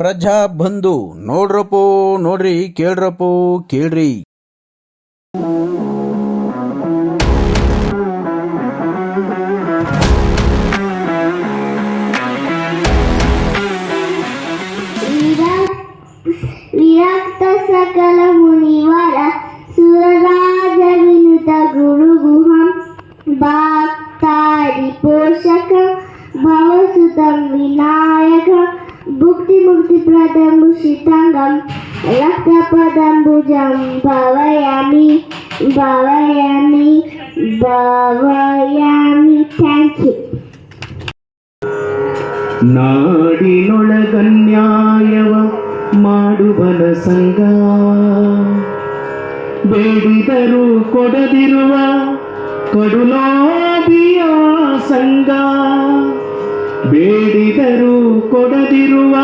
ಪ್ರಜಾ ಬಂಧು ನೋಡ್ರಪ್ಪೋ ನೋಡ್ರಿ ಕೇಳ್ರಪ್ಪೋ ಕೇಳ್ರಿ ವಿರಕ್ತ ಸಕಲ ಮುನಿವರ ಸುರರಾಜ ವಿನುತ ಗುರು ಗುಹಂ ಭಕ್ತಾರಿ ಪೋಷಕ ಭವಸುತಂ ವಿನಾಯಕ ಭುಕ್ತಿ ಮುಕ್ತಿ ಪ್ರದಂ ಭೂಷಿತಾಂಗಂ ರಕ್ತಪದಂಬುಜಂ ಭವಯಾಮಿ ಭವಯಾಮಿ ಭವಯಾಮಿ ಥ್ಯಾಂಕ್ ಯು ನಾಡಿನೊಳಗನ್ಯಾಯವ ಮಾಡುವನ ಸಂಘ ಬೇಡಿದರೂ ಕೊಡದಿರುವ ಕಡುಲೋಬಿಯ ಸಂಘ ಬೇಡಿದರೂ ಕೊಡದಿರುವ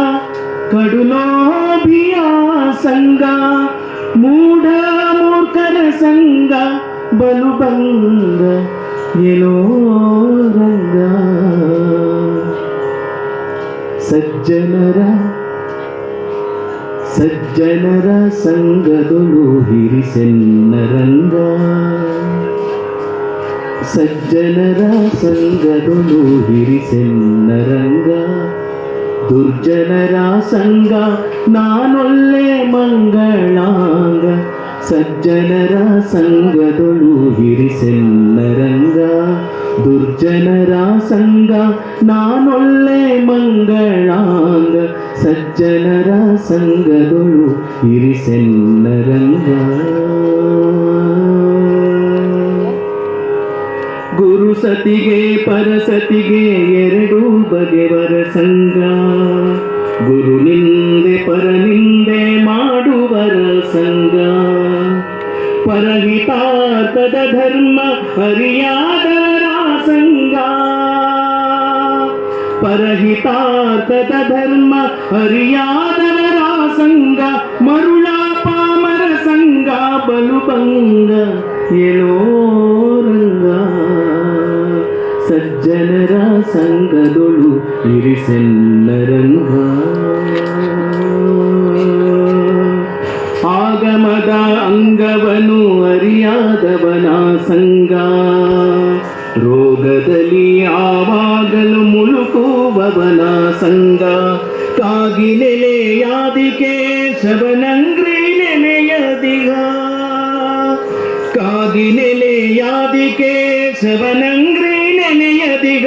ಕಡುಲೋಬಿಯ ಸಂಘ ಮೂಢ ಮೂರ್ಖರ ಸಂಘ ಬಲು ಬಂಗ ಏನೋ ರಂಗ ಸಜ್ಜನರ ಸಜ್ಜನರ ಸಂಗದೊಳು ಹಿರಿಸೆನ್ನರಂಗ ಸಜ್ಜನರ ಸಂಗದೊಳು ಹಿರಿಸೆನ್ನರಂಗ ದುರ್ಜನರ ಸಂಗ ನಾನೊಲ್ಲೆ ಮಂಗಳಾಂಗ ಸಜ್ಜನರ ಸಂಗದೊಳು ಹಿರಿಸೆನ್ನರಂಗ ದುರ್ಜನರ ಸಂಗ ನಾನೊಲ್ಲೆ ಮಂಗಳಾಂಗ ಸಜ್ಜನರ ಸಂಗದೊಳು ಹಿರಿಸೆನ್ನರಂಗ ಸತಿಗೆ, ಪರಸತಿಗೆ ಎರಡು ಬಗೆವರ ಸಂಗ ಗುರು ನಿಂದೆ, ಪರ ನಿಂದೆ ಮಾಡುವರ ಸಂಗ ಪರಹಿತಾರ್ಥದ ಧರ್ಮ ಹರಿಯಾದರ ಸಂಗ ಪರಹಿತಾರ್ಥದ ಧರ್ಮ ಹರಿಯಾದರ ಸಂಗ ಮರುಳ ಪಾಮರ ಬಲು ಭಂಗ ಏನೋ ರಂಗ. ಸಜ್ಜನರ ಸಂಗದೊಳು ಇರಿಸೆಲ್ಲರಂಗ ಆಗಮದ ಅಂಗವನು ಅರಿಯಾದವನ ಸಂಗ ರೋಗದಲ್ಲಿ ಆವಾಗಲು ಮುಳುಕುವವನ ಸಂಗ ಕಾಗಿ ನೆಲೆಯಾದಿಕೆ ಶವನಂಗ್ರಿ ನೆಲೆಯಾದಿಕೆ ಶವನಂಗ್ರಿ ನೆನೆಯದಿಗ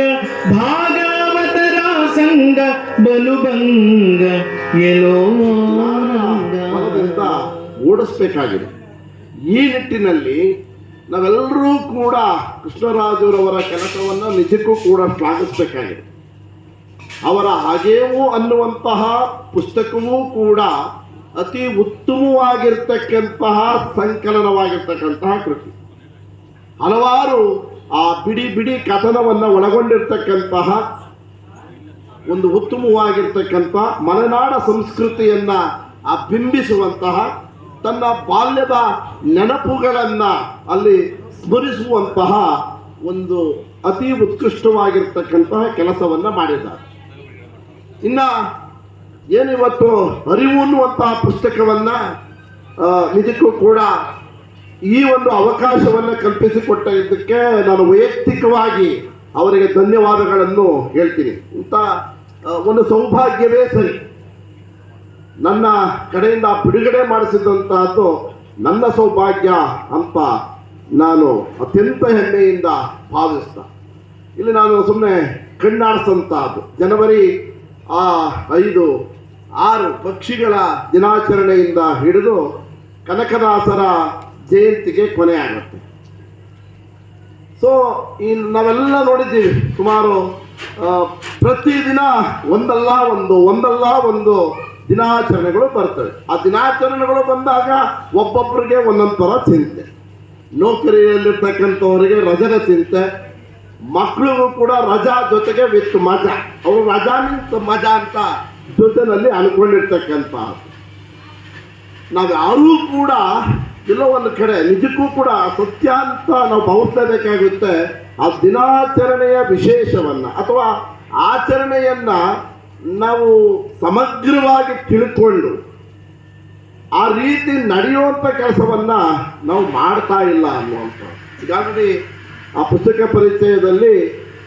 ಭಾಗವತರ ಸಂಗ ಬಲು ಬಂಗ ಓಡಿಸ್ಬೇಕಾಗಿದೆ. ಈ ನಿಟ್ಟಿನಲ್ಲಿ ನಾವೆಲ್ಲರೂ ಕೂಡ ಕೃಷ್ಣರಾಜರವರ ಕೆಲಸವನ್ನು ನಿಜಕ್ಕೂ ಕೂಡ ಶ್ಲಾಘಿಸಬೇಕಾಗಿದೆ. ಅವರ ಹಾಗೇವು ಅನ್ನುವಂತಹ ಪುಸ್ತಕವೂ ಕೂಡ ಅತಿ ಉತ್ತಮವಾಗಿರ್ತಕ್ಕಂತಹ ಸಂಕಲನವಾಗಿರ್ತಕ್ಕಂತಹ ಕೃತಿ. ಹಲವಾರು ಆ ಬಿಡಿ ಬಿಡಿ ಕಥನವನ್ನು ಒಳಗೊಂಡಿರ್ತಕ್ಕಂತಹ ಒಂದು ಉತ್ತಮವಾಗಿರ್ತಕ್ಕಂಥ ಮಲೆನಾಡ ಸಂಸ್ಕೃತಿಯನ್ನ ಆ ಬಿಂಬಿಸುವಂತಹ ತನ್ನ ಬಾಲ್ಯದ ನೆನಪುಗಳನ್ನು ಅಲ್ಲಿ ಸ್ಮರಿಸುವಂತಹ ಒಂದು ಅತಿ ಉತ್ಕೃಷ್ಟವಾಗಿರ್ತಕ್ಕಂತಹ ಕೆಲಸವನ್ನು ಮಾಡಿದ್ದಾರೆ. ಇನ್ನ ಏನಿವತ್ತು ಅರಿವು ಅನ್ನುವಂತಹ ಪುಸ್ತಕವನ್ನ ನಿಜಕ್ಕೂ ಕೂಡ ಈ ಒಂದು ಅವಕಾಶವನ್ನು ಕಲ್ಪಿಸಿಕೊಟ್ಟ ಇದಕ್ಕೆ ನಾನು ವೈಯಕ್ತಿಕವಾಗಿ ಅವರಿಗೆ ಧನ್ಯವಾದಗಳನ್ನು ಹೇಳ್ತೀನಿ. ಇಂಥ ಒಂದು ಸೌಭಾಗ್ಯವೇ ಸರಿ. ನನ್ನ ಕಡೆಯಿಂದ ಬಿಡುಗಡೆ ಮಾಡಿಸಿದಂತಹದ್ದು ನನ್ನ ಸೌಭಾಗ್ಯ ಅಂತ ನಾನು ಅತ್ಯಂತ ಹೆಮ್ಮೆಯಿಂದ ಭಾವಿಸ್ತ ಇಲ್ಲಿ ನಾನು ಸುಮ್ಮನೆ ಕಣ್ಣಾಡಿಸಂತಹದ್ದು. ಜನವರಿ, ಆ, ಐದು, ಆರು ಪಕ್ಷಿಗಳ ದಿನಾಚರಣೆಯಿಂದ ಹಿಡಿದು ಕನಕದಾಸರ ಜಯಂತಿಗೆ ಕೊನೆ ಆಗುತ್ತೆ. ಸೊ ಈ ನಾವೆಲ್ಲ ನೋಡಿದ್ದೀವಿ, ಸುಮಾರು ಪ್ರತಿದಿನ ಒಂದಲ್ಲ ಒಂದು ಒಂದಲ್ಲ ಒಂದು ದಿನಾಚರಣೆಗಳು ಬರ್ತವೆ. ಆ ದಿನಾಚರಣೆಗಳು ಬಂದಾಗ ಒಬ್ಬೊಬ್ಬರಿಗೆ ಒಂದೊಂದು ಥರ ಚಿಂತೆ. ನೌಕರಿಯಲ್ಲಿರ್ತಕ್ಕಂಥವರಿಗೆ ರಜದ ಚಿಂತೆ. ಮಕ್ಕಳಿಗೂ ಕೂಡ ರಜಾ ಜೊತೆಗೆ ವಿತ್ ಮಜಾ. ಅವರು ರಜಾ ಮೀನ್ಸ್ ಮಜಾ ಅಂತ ಜೊತೆನಲ್ಲಿ ಅನ್ಕೊಂಡಿರ್ತಕ್ಕಂಥ ನಾವು ಯಾರೂ ಕೂಡ ಎಲ್ಲೋ ಒಂದು ಕಡೆ, ನಿಜಕ್ಕೂ ಕೂಡ ಸತ್ಯ ಅಂತ ನಾವು ಭಾವಿಸಲೇಬೇಕಾಗುತ್ತೆ ಆ ದಿನಾಚರಣೆಯ ವಿಶೇಷವನ್ನ ಅಥವಾ ಆಚರಣೆಯನ್ನ ನಾವು ಸಮಗ್ರವಾಗಿ ತಿಳ್ಕೊಂಡು ಆ ರೀತಿ ನಡೆಯುವಂಥ ಕೆಲಸವನ್ನು ನಾವು ಮಾಡ್ತಾ ಇಲ್ಲ ಅನ್ನುವಂಥ ಈಗಾಗಲೇ ಆ ಪುಸ್ತಕ ಪರಿಚಯದಲ್ಲಿ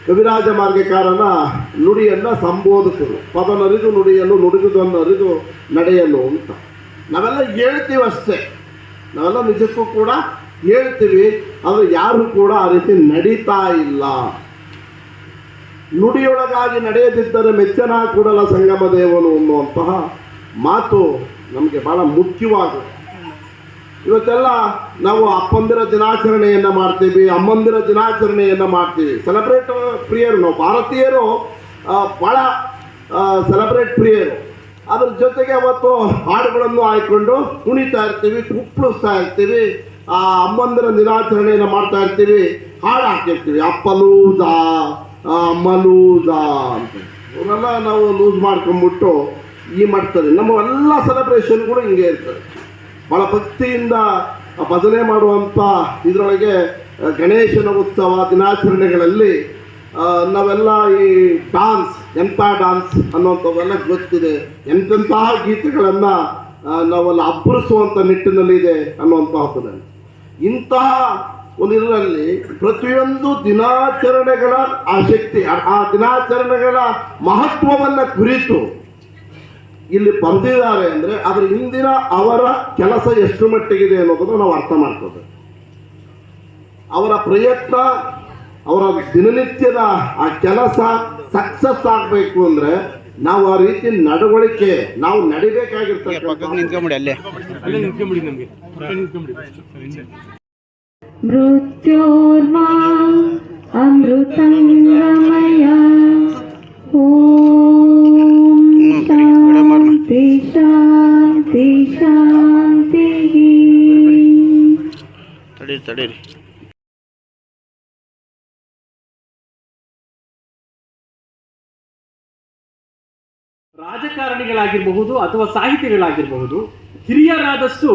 ಕವಿರಾಜ ಮಾರ್ಗಕಾರನ ನುಡಿಯನ್ನ ಸಂಬೋಧಿಸಲು, ಪದನರಿದು ನುಡಿಯಲು ನುಡಿದುದನ್ನು ಅರಿದು ನಡೆಯಲು ಅಂತ. ನಾವೆಲ್ಲ ಹೇಳ್ತೀವಿ ಅಷ್ಟೇ ನಾವೆಲ್ಲ ನಿಜಕ್ಕೂ ಕೂಡ ಹೇಳ್ತೀವಿ, ಆದರೆ ಯಾರು ಕೂಡ ಆ ರೀತಿ ನಡೀತಾ ಇಲ್ಲ. ನುಡಿಯೊಳಗಾಗಿ ನಡೆಯದಿದ್ದರೆ ಮೆಚ್ಚನ ಕೂಡಲ ಸಂಗಮ ದೇವನು ಅನ್ನುವಂತಹ ಮಾತು ನಮಗೆ ಬಹಳ ಮುಖ್ಯವಾಗುತ್ತೆ ಇವತ್ತೆಲ್ಲ ನಾವು ಅಪ್ಪಂದಿರ ದಿನಾಚರಣೆಯನ್ನು ಮಾಡ್ತೀವಿ, ಅಮ್ಮಂದಿರ ದಿನಾಚರಣೆಯನ್ನು ಮಾಡ್ತೀವಿ. ಸೆಲೆಬ್ರೇಟ್ ಪ್ರಿಯರು, ನಾವು ಭಾರತೀಯರು ಭಾಳ ಸೆಲೆಬ್ರೇಟ್ ಪ್ರಿಯರು. ಅದ್ರ ಜೊತೆಗೆ ಅವತ್ತು ಹಾಡುಗಳನ್ನು ಆಯ್ಕೊಂಡು ಕುಣಿತಾ ಇರ್ತೀವಿ, ಕುಪ್ಪಳಿಸ್ತಾ ಇರ್ತೀವಿ, ಆ ಅಮ್ಮಂದಿರ ದಿನಾಚರಣೆಯನ್ನು ಮಾಡ್ತಾ ಇರ್ತೀವಿ, ಹಾಡು ಹಾಕಿರ್ತೀವಿ ಅಪ್ಪಲೂದ ಅಮ್ಮಲೂದ ಅಂತ. ಇವನ್ನೆಲ್ಲ ನಾವು ಲೂಸ್ ಮಾಡ್ಕೊಂಡ್ಬಿಟ್ಟು ಈ ಮಾಡ್ತಾರೆ ನಮ್ಮ ಎಲ್ಲ ಕೂಡ ಹಿಂಗೆ ಇರ್ತದೆ. ಭಾಳ ಭಕ್ತಿಯಿಂದ ಭಜನೆ ಮಾಡುವಂಥ ಇದರೊಳಗೆ ಗಣೇಶನ ಉತ್ಸವ, ದಿನಾಚರಣೆಗಳಲ್ಲಿ ನಾವೆಲ್ಲ ಈ ಡಾನ್ಸ್ ಎಂಥ ಡಾನ್ಸ್ ಅನ್ನೋಂಥವೆಲ್ಲ ಗೊತ್ತಿದೆ. ಎಂತೆಂತಹ ಗೀತೆಗಳನ್ನು ನಾವೆಲ್ಲ ಅಬ್ಬರಿಸುವಂಥ ನಿಟ್ಟಿನಲ್ಲಿದೆ ಅನ್ನುವಂತಹದ್ದು ಇಂತಹ ಒಂದು ಇದರಲ್ಲಿ ಪ್ರತಿಯೊಂದು ದಿನಾಚರಣೆಗಳ ಆ ಶಕ್ತಿ ಆ ದಿನಾಚರಣೆಗಳ ಮಹತ್ವವನ್ನು ಕುರಿತು ಇಲ್ಲಿ ಬರೆದಿದ್ದಾರೆ ಅಂದರೆ ಅದರ ಹಿಂದಿನ ಅವರ ಕೆಲಸ ಎಷ್ಟು ಮಟ್ಟಿಗಿದೆ ಅನ್ನೋದನ್ನು ನಾವು ಅರ್ಥ ಮಾಡ್ಕೋಬೇಕು ಅವರ ಪ್ರಯತ್ನ, ಅವರ ದಿನನಿತ್ಯದ ಆ ಕೆಲಸ ಸಕ್ಸಸ್ ಆಗಬೇಕು ಅಂದ್ರೆ ನಾವು ಆ ರೀತಿ ನಡವಳಿಕೆ ನಾವು ನಡಿಬೇಕಾಗಿರ್ತಕ್ಕಂಥ ಮೃತ್ಯೋರ್ಮಾ ಅಮೃತಂಗಮಯ. ಓಂ ತಡೀರಿ ತಡೀರಿ. ರಾಜಕಾರಣಿಗಳಾಗಿರಬಹುದು ಅಥವಾ ಸಾಹಿತಿಗಳಾಗಿರಬಹುದು ಹಿರಿಯರಾದಷ್ಟು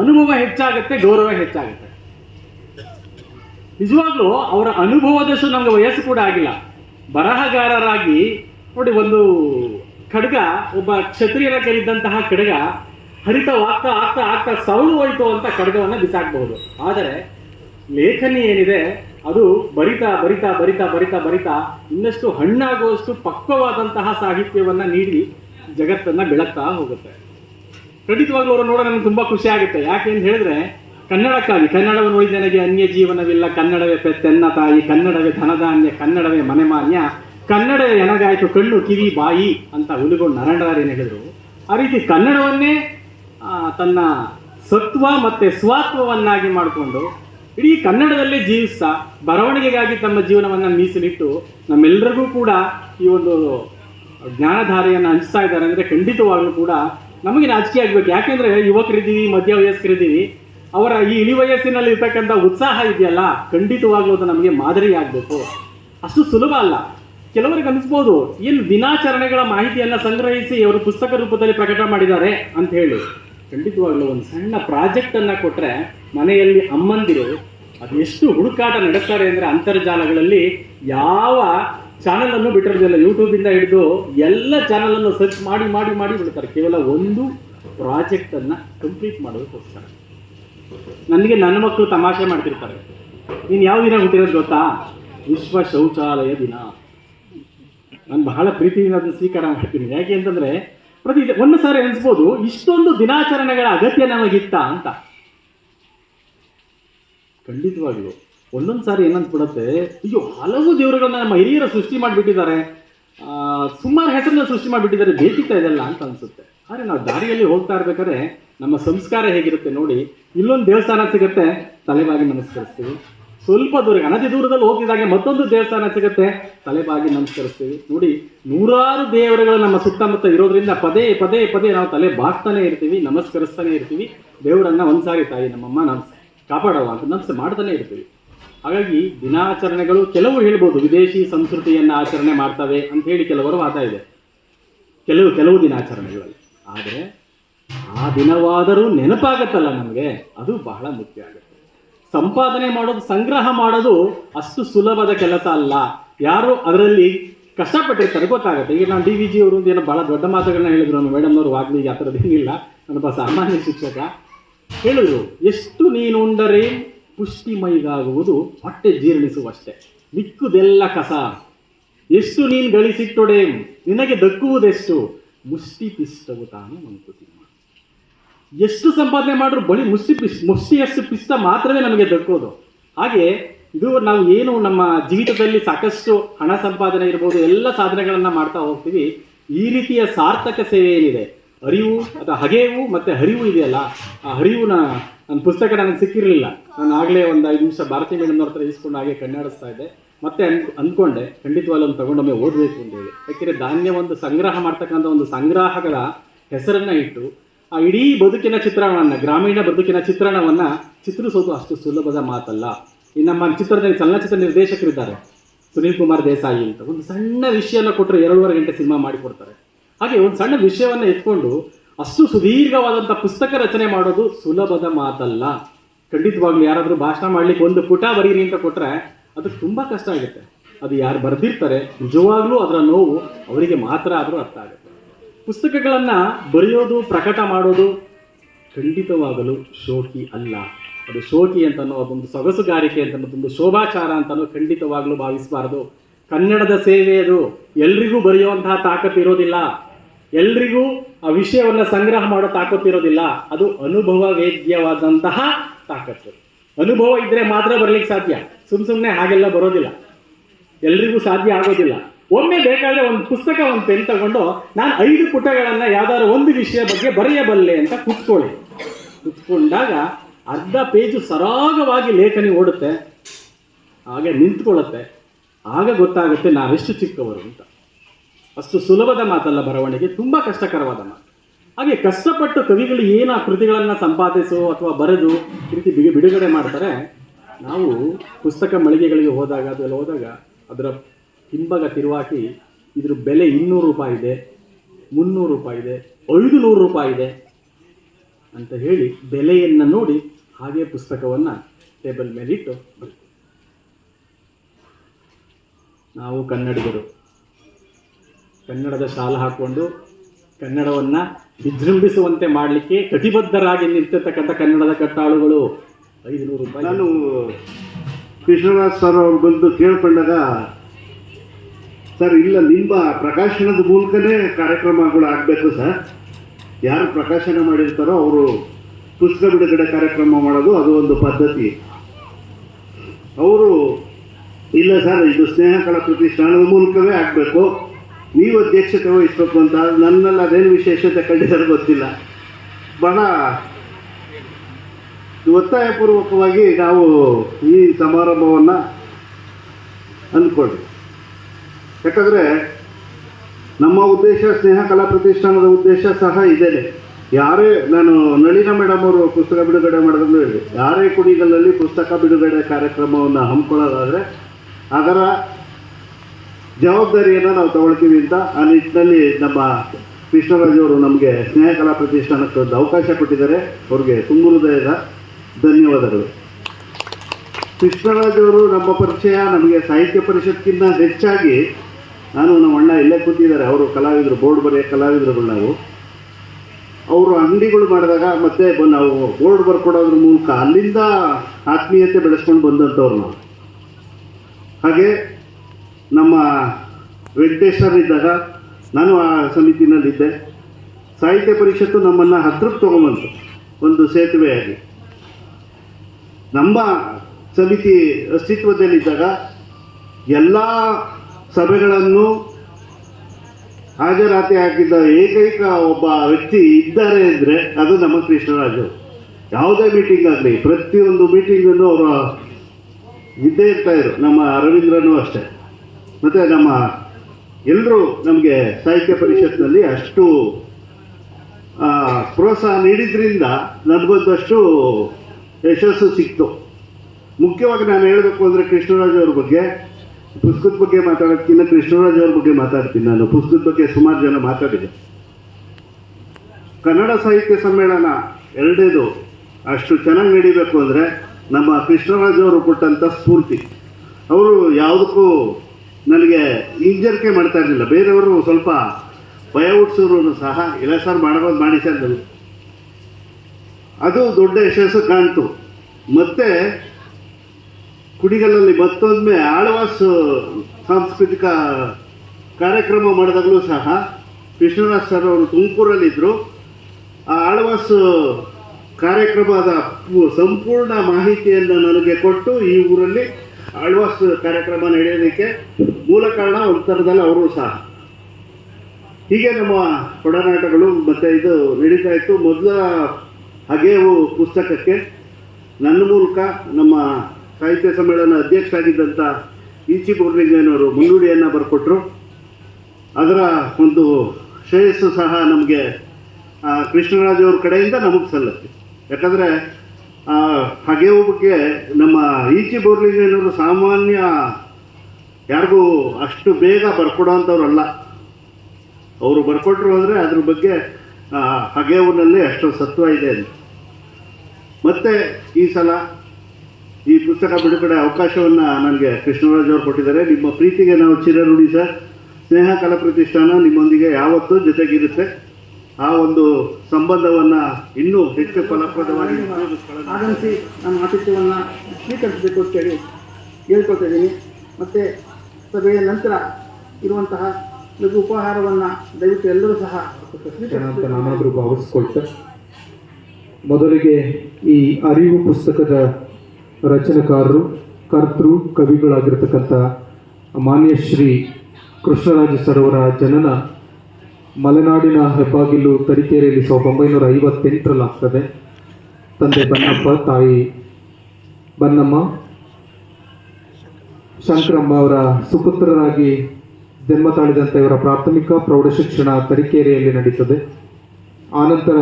ಅನುಭವ ಹೆಚ್ಚಾಗುತ್ತೆ, ಗೌರವ ಹೆಚ್ಚಾಗುತ್ತೆ. ನಿಜವಾಗ್ಲೂ ಅವರ ಅನುಭವದಷ್ಟು ನಮ್ಗೆ ವಯಸ್ಸು ಕೂಡ ಆಗಿಲ್ಲ. ಬರಹಗಾರರಾಗಿ ನೋಡಿ ಒಂದು ಖಡ್ಗ, ಒಬ್ಬ ಕ್ಷತ್ರಿಯರ ಕೈಲಿದ್ದಂತಹ ಖಡ್ಗ ಹರಿತವಾಗ್ತಾ ಆಗ್ತಾ ಆಗ್ತಾ ಸವಳು ಹೋಯ್ತು ಅಂತ ಖಡ್ಗವನ್ನು ಬಿಸಾಕಬಹುದು. ಆದರೆ ಲೇಖನಿ ಏನಿದೆ, ಅದು ಬರಿತಾ ಬರಿತಾ ಬರಿತಾ ಬರಿತಾ ಬರಿತಾ ಇನ್ನಷ್ಟು ಹಣ್ಣಾಗುವಷ್ಟು ಪಕ್ವವಾದಂತಹ ಸಾಹಿತ್ಯವನ್ನ ನೀಡಿ ಜಗತ್ತನ್ನ ಬೆಳಗ್ತಾ ಹೋಗುತ್ತೆ. ಖಂಡಿತವಾಗ್ಲೂ ಅವರು ನೋಡೋ ನನಗೆ ತುಂಬ ಖುಷಿ ಆಗುತ್ತೆ. ಯಾಕೆ ಅಂತ ಹೇಳಿದ್ರೆ, ಕನ್ನಡಕ್ಕಾಗಿ, ಕನ್ನಡವನ್ನು ಉಳಿದ ನನಗೆ ಅನ್ಯ ಜೀವನವಿಲ್ಲ, ಕನ್ನಡವೇ ಪೆತ್ತೆನ್ನ ತಾಯಿ, ಕನ್ನಡವೇ ಧನಧಾನ್ಯ, ಕನ್ನಡವೇ ಮನೆಮಾನ್ಯ, ಕನ್ನಡವೇ ಎನಗಾಯಿತು, ಕಣ್ಣು, ಕಿವಿ, ಬಾಯಿ ಅಂತ ಹುಲಿಗೊಂಡು ನರಂಡಾರೇನು ಹೇಳಿದರು. ಆ ರೀತಿ ಕನ್ನಡವನ್ನೇ ತನ್ನ ಸತ್ವ ಮತ್ತೆ ಸ್ವಾತ್ವವನ್ನಾಗಿ ಮಾಡಿಕೊಂಡು, ಇಡೀ ಕನ್ನಡದಲ್ಲೇ ಜೀವಿಸ್ತಾ, ಬರವಣಿಗೆಗಾಗಿ ತಮ್ಮ ಜೀವನವನ್ನು ಮೀಸಲಿಟ್ಟು ನಮ್ಮೆಲ್ಲರಿಗೂ ಕೂಡ ಈ ಒಂದು ಜ್ಞಾನಧಾರೆಯನ್ನು ಹಂಚ್ತಾ ಇದ್ದಾರೆ ಅಂದರೆ ಖಂಡಿತವಾಗಲೂ ಕೂಡ ನಮಗೆ ರಾಜಕೀಯ ಆಗಬೇಕು. ಯಾಕೆಂದರೆ ಯುವಕರಿದ್ದೀವಿ ಮಧ್ಯ ವಯಸ್ಕರಿದ್ದೀವಿ ಅವರ ಈ ಇಳಿ ವಯಸ್ಸಿನಲ್ಲಿ ಇರ್ತಕ್ಕಂಥ ಉತ್ಸಾಹ ಇದೆಯಲ್ಲ, ಖಂಡಿತವಾಗ್ಲೂ ಅದು ನಮಗೆ ಮಾದರಿ ಆಗಬೇಕು. ಅಷ್ಟು ಸುಲಭ ಅಲ್ಲ. ಕೆಲವರಿಗೆ ಅನಿಸ್ಬೋದು, ಏನು ದಿನಾಚರಣೆಗಳ ಮಾಹಿತಿಯನ್ನು ಸಂಗ್ರಹಿಸಿ ಅವರು ಪುಸ್ತಕ ರೂಪದಲ್ಲಿ ಪ್ರಕಟ ಮಾಡಿದ್ದಾರೆ ಅಂತ ಹೇಳಿ. ಖಂಡಿತವಾಗ್ಲೂ ಒಂದು ಸಣ್ಣ ಪ್ರಾಜೆಕ್ಟನ್ನು ಕೊಟ್ಟರೆ ಮನೆಯಲ್ಲಿ ಅಮ್ಮಂದಿರು ಅದು ಎಷ್ಟು ಹುಡುಕಾಟ ನಡೆಸ್ತಾರೆ ಅಂದರೆ ಅಂತರ್ಜಾಲಗಳಲ್ಲಿ ಯಾವ ಚಾನಲ್ ಅನ್ನು ಬಿಟ್ಟಿರೋದಿಲ್ಲ ಯೂಟ್ಯೂಬ್ ಇಂದ ಹಿಡಿದು ಎಲ್ಲ ಚಾನಲನ್ನು ಸರ್ಚ್ ಮಾಡಿ ಮಾಡಿ ಮಾಡಿ ಬಿಡ್ತಾರೆ. ಕೇವಲ ಒಂದು ಪ್ರಾಜೆಕ್ಟ್ ಅನ್ನ ಕಂಪ್ಲೀಟ್ ಮಾಡೋದಕ್ಕೋಸ್ಕರ. ನನಗೆ ನನ್ನ ಮಕ್ಕಳು ತಮಾಷೆ ಮಾಡ್ತಿರ್ತಾರೆ. ನೀನು ಯಾವ ದಿನ ಹುಟ್ಟಿರೋದು ಗೊತ್ತಾ? ವಿಶ್ವ ಶೌಚಾಲಯ ದಿನ. ನಾನು ಬಹಳ ಪ್ರೀತಿಯಿಂದ ಅದನ್ನು ಸ್ವೀಕಾರ ಮಾಡ್ತೀನಿ. ಯಾಕೆ ಅಂತಂದ್ರೆ, ಪ್ರತಿ ಒಂದು ಸಾರಿ ಅನಿಸ್ಬೋದು ಇಷ್ಟೊಂದು ದಿನಾಚರಣೆಗಳ ಅಗತ್ಯ ನಮಗಿತ್ತ ಅಂತ. ಖಂಡಿತವಾಗ್ಲು ಒಂದೊಂದು ಸಾರಿ ಏನಂದ್ಬಿಡುತ್ತೆ ಅಯ್ಯೋ, ಹಲವು ದೇವರುಗಳನ್ನ ನಮ್ಮ ಹಿರಿಯರ ಸೃಷ್ಟಿ ಮಾಡಿಬಿಟ್ಟಿದ್ದಾರೆ. ಸುಮಾರು ಹೆಸರನ್ನ ಸೃಷ್ಟಿ ಮಾಡಿಬಿಟ್ಟಿದ್ದಾರೆ, ಬೇಕಿತ್ತ ಇದೆಲ್ಲ ಅಂತ ಅನ್ಸುತ್ತೆ. ಆದರೆ ನಾವು ದಾರಿಯಲ್ಲಿ ಹೋಗ್ತಾ ಇರ್ಬೇಕಾದ್ರೆ ನಮ್ಮ ಸಂಸ್ಕಾರ ಹೇಗಿರುತ್ತೆ ನೋಡಿ, ಇಲ್ಲೊಂದು ದೇವಸ್ಥಾನ ಸಿಗುತ್ತೆ, ತಲೆಬಾಗಿ ನಮಸ್ಕರಿಸ್ತೀವಿ. ಸ್ವಲ್ಪ ದೂರ, ಅನತಿ ದೂರದಲ್ಲಿ ಹೋಗಿದ್ದಾಗೆ ಮತ್ತೊಂದು ದೇವಸ್ಥಾನ ಸಿಗುತ್ತೆ, ತಲೆಬಾಗಿ ನಮಸ್ಕರಿಸ್ತೀವಿ. ನೋಡಿ, ನೂರಾರು ದೇವರುಗಳು ನಮ್ಮ ಸುತ್ತಮುತ್ತ ಇರೋದ್ರಿಂದ ಪದೇ ಪದೇ ಪದೇ ನಾವು ತಲೆ ಬಾಗ್ತಾನೆ ಇರ್ತೀವಿ, ನಮಸ್ಕರಿಸ್ತಾನೆ ಇರ್ತೀವಿ. ದೇವರನ್ನ ಒಂದ್ಸಾರಿ ತಾಯಿ ನಮ್ಮಮ್ಮ ನಮಸ್ ಕಾಪಾಡವ ಅಂತ ನಮಸ್ತೆ ಮಾಡ್ತಾನೆ ಇರ್ತೀವಿ. ಹಾಗಾಗಿ ದಿನಾಚರಣೆಗಳು ಕೆಲವು ಹೇಳ್ಬೋದು, ವಿದೇಶಿ ಸಂಸ್ಕೃತಿಯನ್ನು ಆಚರಣೆ ಮಾಡ್ತವೆ ಅಂತ ಹೇಳಿ ಕೆಲವರು ವಾದ ಇದೆ ಕೆಲವು ಕೆಲವು ದಿನಾಚರಣೆಗಳಲ್ಲಿ. ಆದರೆ ಆ ದಿನವಾದರೂ ನೆನಪಾಗತ್ತಲ್ಲ ನಮಗೆ, ಅದು ಬಹಳ ಮುಖ್ಯ ಆಗುತ್ತೆ. ಸಂಪಾದನೆ ಮಾಡೋದು, ಸಂಗ್ರಹ ಮಾಡೋದು ಅಷ್ಟು ಸುಲಭದ ಕೆಲಸ ಅಲ್ಲ. ಯಾರು ಅದರಲ್ಲಿ ಕಷ್ಟಪಟ್ಟಿರ್ತಾರೆ, ಗೊತ್ತಾಗುತ್ತೆ. ಈಗ ನಾನು ಡಿ ವಿ ಜಿ ಅವರು ಏನೋ ಭಾಳ ದೊಡ್ಡ ಮಾತುಗಳನ್ನ ಹೇಳಿದ್ರು, ನಮ್ಮ ಮೇಡಮ್ ಅವರು ಆ ಥರದ್ದು ಏನಿಲ್ಲ. ನಾನೊಬ್ಬ ಸಾಮಾನ್ಯ ಶಿಕ್ಷಕ ಹೇಳಿದ್ರು, ಎಷ್ಟು ನೀನು ಉಂಡರೆ ಪುಷ್ಟಿಮೈಗಾಗುವುದು ಹೊಟ್ಟೆ ಜೀರ್ಣಿಸುವಷ್ಟೇ. ಮಿಕ್ಕುದೆಲ್ಲ ಕಸ. ಎಷ್ಟು ನೀನು ಗಳಿಸಿಟ್ಟೊಡೆ, ನಿನಗೆ ದಕ್ಕುವುದೆಷ್ಟು? ಮುಷ್ಟಿ ಪಿಷ್ಟವು ತಾನು ಮಂಕುತಿಮ್ಮ ಎಷ್ಟು ಸಂಪಾದನೆ ಮಾಡಿದ್ರು ಬಳಿ ಮುಷ್ಟಿ ಪಿಸ್ ಮುಷ್ಟಿಯಷ್ಟು ಪಿಷ್ಟ ಮಾತ್ರವೇ ನಮಗೆ ದಕ್ಕೋದು. ಹಾಗೆ ಇದು ನಾವು ಏನು ನಮ್ಮ ಜೀವಿತದಲ್ಲಿ ಸಾಕಷ್ಟು ಹಣ ಸಂಪಾದನೆ ಇರ್ಬೋದು, ಎಲ್ಲ ಸಾಧನೆಗಳನ್ನು ಮಾಡ್ತಾ ಹೋಗ್ತೀವಿ. ಈ ರೀತಿಯ ಸಾರ್ಥಕ ಸೇವೆ ಏನಿದೆ ಅರಿವು ಅಥವಾ ಹಗೆವು ಮತ್ತು ಹರಿವು ಇದೆಯಲ್ಲ, ಆ ಹರಿವುನ ನನ್ನ ಪುಸ್ತಕ ನನಗೆ ಸಿಕ್ಕಿರಲಿಲ್ಲ. ನಾನು ಆಗಲೇ ಒಂದು ಐದು ನಿಮಿಷ ಭಾರತಿ ಮೇಡಮ್ನವ್ರ ಹತ್ರ ಇಸ್ಕೊಂಡು ಹಾಗೆ ಕಣ್ಣಾಡಿಸ್ತಾ ಇದ್ದೆ. ಮತ್ತೆ ಅನ್, ಅಂದ್ಕೊಂಡೆ, ಖಂಡಿತವಾಗ್ಲೂ ತಗೊಂಡೊಮ್ಮೆ ಓದಬೇಕು ಅಂತ ಹೇಳಿ. ಯಾಕೆಂದರೆ ಧಾನ್ಯ ಒಂದು ಸಂಗ್ರಹ ಮಾಡ್ತಕ್ಕಂಥ ಒಂದು ಸಂಗ್ರಾಹಕರ ಹೆಸರನ್ನು ಇಟ್ಟು, ಆ ಇಡೀ ಬದುಕಿನ ಚಿತ್ರಣವನ್ನು, ಗ್ರಾಮೀಣ ಬದುಕಿನ ಚಿತ್ರಣವನ್ನು ಚಿತ್ರಿಸೋದು ಅಷ್ಟು ಸುಲಭದ ಮಾತಲ್ಲ. ಈ ನಮ್ಮ ಚಿತ್ರದಲ್ಲಿ ಚಲನಚಿತ್ರ ನಿರ್ದೇಶಕರಿದ್ದಾರೆ. ಸುನೀಲ್ ಕುಮಾರ್ ದೇಸಾಯಿ ಅಂತ. ಒಂದು ಸಣ್ಣ ವಿಷಯನ ಕೊಟ್ಟರೆ ಎರಡೂವರೆ ಗಂಟೆ ಸಿನಿಮಾ ಮಾಡಿಕೊಡ್ತಾರೆ. ಹಾಗೆ ಒಂದು ಸಣ್ಣ ವಿಷಯವನ್ನು ಎತ್ಕೊಂಡು ಅಷ್ಟು ಸುದೀರ್ಘವಾದಂಥ ಪುಸ್ತಕ ರಚನೆ ಮಾಡೋದು ಸುಲಭದ ಮಾತಲ್ಲ. ಖಂಡಿತವಾಗ್ಲೂ ಯಾರಾದರೂ ಭಾಷಣ ಮಾಡ್ಲಿಕ್ಕೆ ಒಂದು ಪುಟ ಬರೀರಿ ಅಂತ ಕೊಟ್ಟರೆ ಅದು ತುಂಬ ಕಷ್ಟ ಆಗುತ್ತೆ. ಅದು ಯಾರು ಬರೆದಿರ್ತಾರೆ, ನಿಜವಾಗ್ಲೂ ಅದರ ನೋವು ಅವರಿಗೆ ಮಾತ್ರ ಆದರೂ ಅರ್ಥ ಆಗುತ್ತೆ. ಪುಸ್ತಕಗಳನ್ನು ಬರೆಯೋದು, ಪ್ರಕಟ ಮಾಡೋದು ಖಂಡಿತವಾಗಲು ಶೋಕಿ ಅಲ್ಲ. ಅದು ಶೋಕಿ ಅಂತನೋ ಅದೊಂದು ಸೊಗಸುಗಾರಿಕೆ ಅಂತ ಒಂದು ಶೋಭಾಚಾರ ಅಂತನೋ ಖಂಡಿತವಾಗಲೂ ಭಾವಿಸಬಾರದು. ಕನ್ನಡದ ಸೇವೆ ಅದು. ಎಲ್ರಿಗೂ ಬರೆಯುವಂತಹ ತಾಕತ್ತು ಇರೋದಿಲ್ಲ. ಎಲ್ರಿಗೂ ಆ ವಿಷಯವನ್ನು ಸಂಗ್ರಹ ಮಾಡೋ ತಾಕತ್ತಿರೋದಿಲ್ಲ ಅದು ಅನುಭವ ವೇದ್ಯವಾದಂತಹ ತಾಕತ್ತು. ಅನುಭವ ಇದ್ರೆ ಮಾತ್ರ ಬರಲಿಕ್ಕೆ ಸಾಧ್ಯ. ಸುಮ್ಮ ಸುಮ್ಮನೆ ಹಾಗೆಲ್ಲ ಬರೋದಿಲ್ಲ. ಎಲ್ರಿಗೂ ಸಾಧ್ಯ ಆಗೋದಿಲ್ಲ. ಒಮ್ಮೆ ಬೇಕಾದ್ರೆ ಒಂದು ಪುಸ್ತಕ, ಒಂದು ಪೆನ್ ತಗೊಂಡು ನಾನು ಐದು ಪುಟಗಳನ್ನ ಯಾವ್ದಾದ್ರು ಒಂದು ವಿಷಯ ಬಗ್ಗೆ ಬರೆಯಬಲ್ಲೆ ಅಂತ ಕುತ್ಕೊಳ್ಳಿ. ಕುತ್ಕೊಂಡಾಗ ಅರ್ಧ ಪೇಜು ಸರಾಗವಾಗಿ ಲೇಖನಿ ಓಡುತ್ತೆ. ಹಾಗೆ ನಿಂತ್ಕೊಳ್ಳುತ್ತೆ. ಆಗ ಗೊತ್ತಾಗುತ್ತೆ ನಾವೆಷ್ಟು ಚಿಕ್ಕವರು ಅಂತ. ಅಷ್ಟು ಸುಲಭದ ಮಾತಲ್ಲ ಬರವಣಿಗೆ, ತುಂಬ ಕಷ್ಟಕರವಾದ ಮಾತು. ಹಾಗೆ ಕಷ್ಟಪಟ್ಟು ಕವಿಗಳು ಏನು ಆ ಕೃತಿಗಳನ್ನು ಸಂಪಾದಿಸೋ ಅಥವಾ ಬರೆದು ಕೃತಿ ಬಿಡು, ಬಿಡುಗಡೆ ಮಾಡ್ತಾರೆ, ನಾವು ಪುಸ್ತಕ ಮಳಿಗೆಗಳಿಗೆ ಹೋದಾಗ ಅದೆಲ್ಲ ಹೋದಾಗ ಅದರ ಹಿಂಭಾಗ ತಿರುವಾಕಿ ಇದ್ರ ಬೆಲೆ ಇನ್ನೂರು ರೂಪಾಯಿ ಇದೆ, ಮುನ್ನೂರು ರೂಪಾಯಿ ಇದೆ ಐದು ನೂರು ರೂಪಾಯಿ ಇದೆ ಅಂತ ಹೇಳಿ ಬೆಲೆಯನ್ನು ನೋಡಿ ಹಾಗೆ ಪುಸ್ತಕವನ್ನು ಟೇಬಲ್ ಮೇಲೆ ಇಟ್ಟು ಬರ್ತೀವಿ. ನಾವು ಕನ್ನಡಿಗರು. ಕನ್ನಡದ ಶಾಲ ಹಾಕ್ಕೊಂಡು ಕನ್ನಡವನ್ನು ವಿಜೃಂಭಿಸುವಂತೆ ಮಾಡಲಿಕ್ಕೆ ಕಟಿಬದ್ಧರಾಗಿ ನಿಂತಿರ್ತಕ್ಕಂಥ ಕನ್ನಡದ ಕಟ್ಟಾಳುಗಳು. ಐದುನೂರು ರೂಪಾಯಿ. ನಾನು ಕೃಷ್ಣರಾಜ್ ಸರ್ ಅವ್ರು ಬಂದು ಕೇಳ್ಕೊಂಡಾಗ, ಸರ್, ಇಲ್ಲ, ನಿಮ್ಮ ಪ್ರಕಾಶನದ ಮೂಲಕನೇ ಕಾರ್ಯಕ್ರಮಗಳು ಆಗಬೇಕು ಸರ್. ಯಾರು ಪ್ರಕಾಶನ ಮಾಡಿರ್ತಾರೋ ಅವರು ಪುಸ್ತಕ ಬಿಡುಗಡೆ ಕಾರ್ಯಕ್ರಮ ಮಾಡೋದು ಅದು ಒಂದು ಪದ್ಧತಿ. ಅವರು, ಇಲ್ಲ ಸರ್, ಇದು ಸ್ನೇಹ ಕಲಾ ಪ್ರತಿಷ್ಠಾನದ ಮೂಲಕವೇ ಆಗಬೇಕು. ನೀವು ಅಧ್ಯಕ್ಷತೆ ವಹಿಸ್ಬೇಕು ಅಂತ ನನ್ನಲ್ಲಿ ಅದೇನು ವಿಶೇಷತೆ ಕಂಡಿದ್ದಾರೆ ಗೊತ್ತಿಲ್ಲ. ಬಹಳ ಒತ್ತಾಯಪೂರ್ವಕವಾಗಿ ನಾವು ಈ ಸಮಾರಂಭವನ್ನು ಅಂದ್ಕೊಳ್ಳಿ. ಯಾಕಂದರೆ ನಮ್ಮ ಉದ್ದೇಶ, ಸ್ನೇಹ, ಕಲಾ ಪ್ರತಿಷ್ಠಾನದ ಉದ್ದೇಶ ಸಹ ಇದೇನೆ. ಯಾರೇ ನಾನು ನಳಿನ ಮೇಡಮ್ ಅವರು ಪುಸ್ತಕ ಬಿಡುಗಡೆ ಮಾಡೋದನ್ನು ಹೇಳಿ ಯಾರೇ ಕುಡಿಗಲ್ಲಲ್ಲಿ ಪುಸ್ತಕ ಬಿಡುಗಡೆ ಕಾರ್ಯಕ್ರಮವನ್ನು ಹಮ್ಮಿಕೊಳ್ಳೋದಾದರೆ ಅದರ ಜವಾಬ್ದಾರಿಯನ್ನು ನಾವು ತಗೊಳ್ತೀವಿ ಅಂತ ಆ ನಿಟ್ಟಿನಲ್ಲಿ ನಮ್ಮ ಕೃಷ್ಣರಾಜವರು ನಮಗೆ ಸ್ನೇಹ ಕಲಾ ಪ್ರತಿಷ್ಠಾನಕ್ಕೆ ಅವಕಾಶ ಕೊಟ್ಟಿದ್ದಾರೆ. ಅವ್ರಿಗೆ ತುಂಬ ಹೃದಯದ ಧನ್ಯವಾದಗಳು. ಕೃಷ್ಣರಾಜವರು ನಮ್ಮ ಪರಿಚಯ, ನಮಗೆ ಸಾಹಿತ್ಯ ಪರಿಷತ್ಗಿಂತ ಹೆಚ್ಚಾಗಿ ನಾನು ನಮ್ಮ ಅಣ್ಣ ಇಲ್ಲೇ ಕೂತಿದ್ದಾರೆ. ಅವರು ಕಲಾವಿದರು, ಬೋರ್ಡ್ ಬರೆಯ ಕಲಾವಿದರುಗಳು ನಾವು. ಅವರು ಅಂಗಡಿಗಳು ಮಾಡಿದಾಗ ಮತ್ತೆ ನಾವು ಬೋರ್ಡ್ ಬರ್ಕೊಡೋದ್ರ ಮೂಲಕ ಅಲ್ಲಿಂದ ಆತ್ಮೀಯತೆ ಬೆಳೆಸ್ಕೊಂಡು ಬಂದಂಥವ್ರು ನಾವು. ಹಾಗೆ ನಮ್ಮ ವೆಂಕಟೇಶ್ವರ್ ಇದ್ದಾಗ ನಾನು ಆ ಸಮಿತಿನಲ್ಲಿದ್ದೆ. ಸಾಹಿತ್ಯ ಪರಿಷತ್ತು ನಮ್ಮನ್ನು ಹತ್ರಕ್ಕೆ ತೊಗೊಂಬಂತು ಒಂದು ಸೇತುವೆಯಾಗಿ ನಮ್ಮ ಸಮಿತಿ ಅಸ್ತಿತ್ವದಲ್ಲಿದ್ದಾಗ ಎಲ್ಲ ಸಭೆಗಳನ್ನು ಹಾಜರಾತಿ ಹಾಕಿದ್ದ ಏಕೈಕ ಒಬ್ಬ ವ್ಯಕ್ತಿ ಇದ್ದಾರೆ ಅಂದರೆ ಅದು ನಮ್ಮ ಕೃಷ್ಣರಾಜು. ಯಾವುದೇ ಮೀಟಿಂಗ್ ಆಗಲಿ, ಪ್ರತಿಯೊಂದು ಮೀಟಿಂಗನ್ನು ಅವರು ಇದ್ದೇ ಇರ್ತಾಯಿದ್ರು ನಮ್ಮ ಅರವಿಂದ್ರನೂ ಅಷ್ಟೇ. ಮತ್ತು ನಮ್ಮ ಎಲ್ಲರೂ ನಮಗೆ ಸಾಹಿತ್ಯ ಪರಿಷತ್ನಲ್ಲಿ ಅಷ್ಟು ಪ್ರೋತ್ಸಾಹ ನೀಡಿದ್ರಿಂದ ನನಗೊಂದಷ್ಟು ಯಶಸ್ಸು ಸಿಕ್ತು. ಮುಖ್ಯವಾಗಿ ನಾನು ಹೇಳಬೇಕು ಅಂದರೆ ಕೃಷ್ಣರಾಜ್ ಅವ್ರ ಬಗ್ಗೆ, ಪುಸ್ತಕದ ಬಗ್ಗೆ ಮಾತಾಡೋದಕ್ಕಿಂತ ಕೃಷ್ಣರಾಜ್ ಅವ್ರ ಬಗ್ಗೆ ಮಾತಾಡ್ತೀನಿ ನಾನು. ಪುಸ್ತಕದ ಬಗ್ಗೆ ಸುಮಾರು ಜನ ಮಾತಾಡಿದೆ ಕನ್ನಡ ಸಾಹಿತ್ಯ ಸಮ್ಮೇಳನ ಎರಡೇದು ಅಷ್ಟು ಚೆನ್ನಾಗಿ ನಡೀಬೇಕು ಅಂದರೆ ನಮ್ಮ ಕೃಷ್ಣರಾಜ್ ಅವರು ಕೊಟ್ಟಂಥ ಸ್ಫೂರ್ತಿ. ಅವರು ಯಾವುದಕ್ಕೂ ನನಗೆ ಹಿಂಜರಿಕೆ ಮಾಡ್ತಾ ಇರಲಿಲ್ಲ. ಬೇರೆಯವರು ಸ್ವಲ್ಪ ಭಯ ಹುಟ್ಟಿಸೋರು ಸಹ ಇಲ್ಲ ಸರ್ ಮಾಡ್ಬೋದು, ಮಾಡಿ ಸರ್. ಅದು ದೊಡ್ಡ ಯಶಸ್ಸು ಕಾಣ್ತು. ಮತ್ತೆ ಕುಡಿಗಲಲ್ಲಿ ಮತ್ತೊಮ್ಮೆ ಆಳ್ವಾಸ್ ಸಾಂಸ್ಕೃತಿಕ ಕಾರ್ಯಕ್ರಮ ಮಾಡಿದಾಗಲೂ ಸಹ ಕೃಷ್ಣರಾಜ್ ಸರ್ ಅವರು ತುಮಕೂರಲ್ಲಿದ್ದರು ಆ ಆಳ್ವಾಸ್ ಕಾರ್ಯಕ್ರಮದ ಸಂಪೂರ್ಣ ಮಾಹಿತಿಯನ್ನು ನನಗೆ ಕೊಟ್ಟು ಈ ಊರಲ್ಲಿ ಆಳ್ವಾಸ್ ಕಾರ್ಯಕ್ರಮ ನಡೆಯೋದಕ್ಕೆ ಮೂಲ ಕಾರಣ ಒಂದು ಥರದಲ್ಲಿ ಅವರು ಸಹ. ಹೀಗೆ ನಮ್ಮ ಒಡನಾಟಗಳು ಮತ್ತು ಇದು ನಡೀತಾ ಇತ್ತು. ಮೊದಲ ಹಗೆವು ಪುಸ್ತಕಕ್ಕೆ ನನ್ನ ಮೂಲಕ ನಮ್ಮ ಸಾಹಿತ್ಯ ಸಮ್ಮೇಳನ ಅಧ್ಯಕ್ಷರಾಗಿದ್ದಂಥ ಈಚಿ ಬೋರ್ಲಿಂಗಯ್ಯನವರು ಮುನ್ನುಡಿಯನ್ನು ಬರ್ಕೊಟ್ರು. ಅದರ ಒಂದು ಶ್ರೇಯಸ್ಸು ಸಹ ನಮಗೆ ಕೃಷ್ಣರಾಜ್ ಅವ್ರ ಕಡೆಯಿಂದ ನಮಗೆ ಸಲ್ಲತ್ತೆ. ಯಾಕಂದರೆ ಹಗೆವು ಬಗ್ಗೆ ನಮ್ಮ ಈಚಿ ಬೋರ್ಲಿಂಗಯ್ಯನವರು ಸಾಮಾನ್ಯ ಯಾರಿಗೂ ಅಷ್ಟು ಬೇಗ ಬರ್ಕೊಡೋವಂಥವ್ರಲ್ಲ ಅವರು ಬರ್ಕೊಟ್ರು ಅಂದರೆ ಅದ್ರ ಬಗ್ಗೆ ಅಷ್ಟೊಂದು ಅಷ್ಟು ಸತ್ವ ಇದೆ ಅಂತ. ಮತ್ತು ಈ ಸಲ ಈ ಪುಸ್ತಕ ಬಿಡುಗಡೆ ಅವಕಾಶವನ್ನು ನನಗೆ ಕೃಷ್ಣರಾಜ್ ಅವರು ಕೊಟ್ಟಿದ್ದಾರೆ. ನಿಮ್ಮ ಪ್ರೀತಿಗೆ ನಾವು ಚಿರಋಣಿ ಸರ್. ಸ್ನೇಹ, ಕಲಾ ಪ್ರತಿಷ್ಠಾನ ನಿಮ್ಮೊಂದಿಗೆ ಯಾವತ್ತೂ ಜೊತೆಗಿರುತ್ತೆ. ಆ ಒಂದು ಸಂಬಂಧವನ್ನು ಇನ್ನೂ ಹೆಚ್ಚು ಫಲಪ್ರದವಾಗಿ ಆಗಮಿಸಿ ನಮ್ಮ ಆತಿಥ್ಯವನ್ನು ಸ್ವೀಕರಿಸಬೇಕು ಅಂತೇಳಿ ಹೇಳ್ಕೊಳ್ತಾ ಇದ್ದೀನಿ. ಮತ್ತು ಸಭೆಯ ನಂತರ ಇರುವಂತಹ ಲಘು ಉಪಹಾರವನ್ನು ದಯವಿಟ್ಟು ಎಲ್ಲರೂ ಸಹ ಅಂತ ನಾನಾದರೂ ಭಾವಿಸ್ಕೊಳ್ತೆ ಮೊದಲಿಗೆ ಈ ಅರಿವು ಪುಸ್ತಕದ ರಚನೆಕಾರರು ಕರ್ತೃ ಕವಿಗಳಾಗಿರ್ತಕ್ಕಂಥ ಮಾನ್ಯ ಶ್ರೀ ಕೃಷ್ಣರಾಜ ಸರೋವರ ಅವರ ಜನನ ಮಲೆನಾಡಿನ ಹೆಬ್ಬಾಗಿಲು ತರೀಕೆರೆಯಲ್ಲಿ ಸಾವಿರದ ಒಂಬೈನೂರ ಐವತ್ತೆಂಟರಲ್ಲಾಗ್ತದೆ ತಂದೆ ಬನ್ನಪ್ಪ, ತಾಯಿ ಬನ್ನಮ್ಮ, ಶಂಕರಮ್ಮ ಅವರ ಸುಪುತ್ರರಾಗಿ ಜನ್ಮ ತಾಳಿದಂಥ ಇವರ ಪ್ರಾಥಮಿಕ ಪ್ರೌಢಶಿಕ್ಷಣ ತರೀಕೆರೆಯಲ್ಲಿ ನಡೀತದೆ. ಆನಂತರ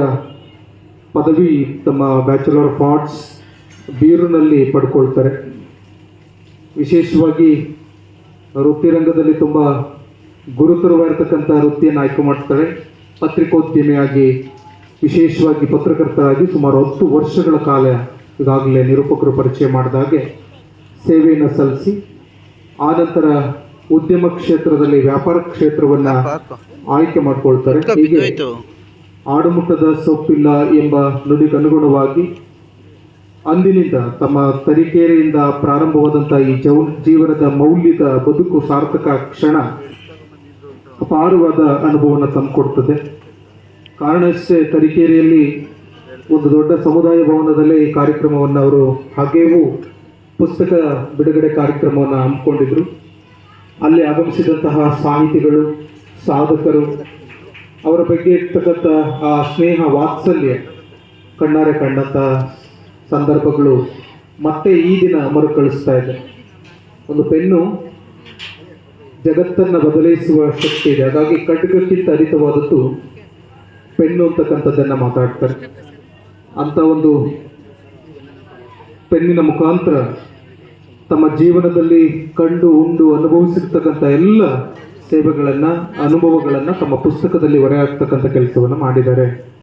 ಪದವಿ ತಮ್ಮ ಬ್ಯಾಚುಲರ್ ಆಫ್ ಆರ್ಟ್ಸ್ ಬೀರುನಲ್ಲಿ ಪಡ್ಕೊಳ್ತಾರೆ. ವಿಶೇಷವಾಗಿ ವೃತ್ತಿರಂಗದಲ್ಲಿ ತುಂಬ ಗುರುತರವಾಗಿರ್ತಕ್ಕಂಥ ವೃತ್ತಿಯನ್ನು ಆಯ್ಕೆ ಮಾಡ್ತಾರೆ. ಪತ್ರಿಕೋದ್ಯಮಿಯಾಗಿ ವಿಶೇಷವಾಗಿ ಪತ್ರಕರ್ತರಾಗಿ ಸುಮಾರು ಹತ್ತು ವರ್ಷಗಳ ಕಾಲ ಈಗಾಗಲೇ ನಿರೂಪಕರು ಪರಿಚಯ ಮಾಡಿದ ಹಾಗೆ ಸೇವೆಯನ್ನು ಸಲ್ಲಿಸಿ ಆನಂತರ ಉದ್ಯಮ ಕ್ಷೇತ್ರದಲ್ಲಿ ವ್ಯಾಪಾರ ಕ್ಷೇತ್ರವನ್ನ ಆಯ್ಕೆ ಮಾಡಿಕೊಳ್ತಾರೆ. ಹೀಗೆ ಆಡುಮುಟ್ಟದ ಸೊಪ್ಪಿಲ್ಲ ಎಂಬ ನುಡಿಗೆ ಅನುಗುಣವಾಗಿ ಅಂದಿನಿಂದ ತಮ್ಮ ತರೀಕೆರೆಯಿಂದ ಪ್ರಾರಂಭವಾದಂಥ ಈ ಜೌ ಜೀವನದ ಮೌಲ್ಯದ ಬದುಕು ಸಾರ್ಥಕ ಕ್ಷಣ ಅಪಾರವಾದ ಅನುಭವವನ್ನು ತಂದುಕೊಡ್ತದೆ. ಕಾರಣ ಅಷ್ಟೇ ತರೀಕೆರೆಯಲ್ಲಿ ಒಂದು ದೊಡ್ಡ ಸಮುದಾಯ ಭವನದಲ್ಲೇ ಈ ಕಾರ್ಯಕ್ರಮವನ್ನು ಅವರು ಹಾಗೆಯೂ ಪುಸ್ತಕ ಬಿಡುಗಡೆ ಕಾರ್ಯಕ್ರಮವನ್ನು ಹಮ್ಮಿಕೊಂಡಿದ್ರು. ಅಲ್ಲಿ ಆಗಮಿಸಿದಂತಹ ಸಾಹಿತಿಗಳು, ಸಾಧಕರು, ಅವರ ಬಗ್ಗೆ ಇರ್ತಕ್ಕಂಥ ಆ ಸ್ನೇಹ ವಾತ್ಸಲ್ಯ, ಕಣ್ಣಾರೆ ಕಂಡಂಥ ಸಂದರ್ಭಗಳು ಮತ್ತೆ ಈ ದಿನ ಮರುಕಳಿಸ್ತಾ ಇದೆ. ಒಂದು ಪೆನ್ನು ಜಗತ್ತನ್ನು ಬದಲಾಯಿಸುವ ಶಕ್ತಿ ಇದೆ. ಹಾಗಾಗಿ ಖಡ್ಗಕ್ಕಿಂತ ಅರಿತವಾದದ್ದು ಪೆನ್ನು ಅಂತಕ್ಕಂಥದ್ದನ್ನು ಮಾತಾಡ್ತಾರೆ. ಅಂತ ಒಂದು ಪೆನ್ನಿನ ಮುಖಾಂತರ ತಮ್ಮ ಜೀವನದಲ್ಲಿ ಕಂಡು ಉಂಡು ಅನುಭವಿಸಿರ್ತಕ್ಕಂಥ ಎಲ್ಲ ಸೇವೆಗಳನ್ನು, ಅನುಭವಗಳನ್ನು ತಮ್ಮ ಪುಸ್ತಕದಲ್ಲಿ ಹೊರೆ ಹಾಕ್ತಕ್ಕಂಥ ಕೆಲಸವನ್ನು ಮಾಡಿದ್ದಾರೆ.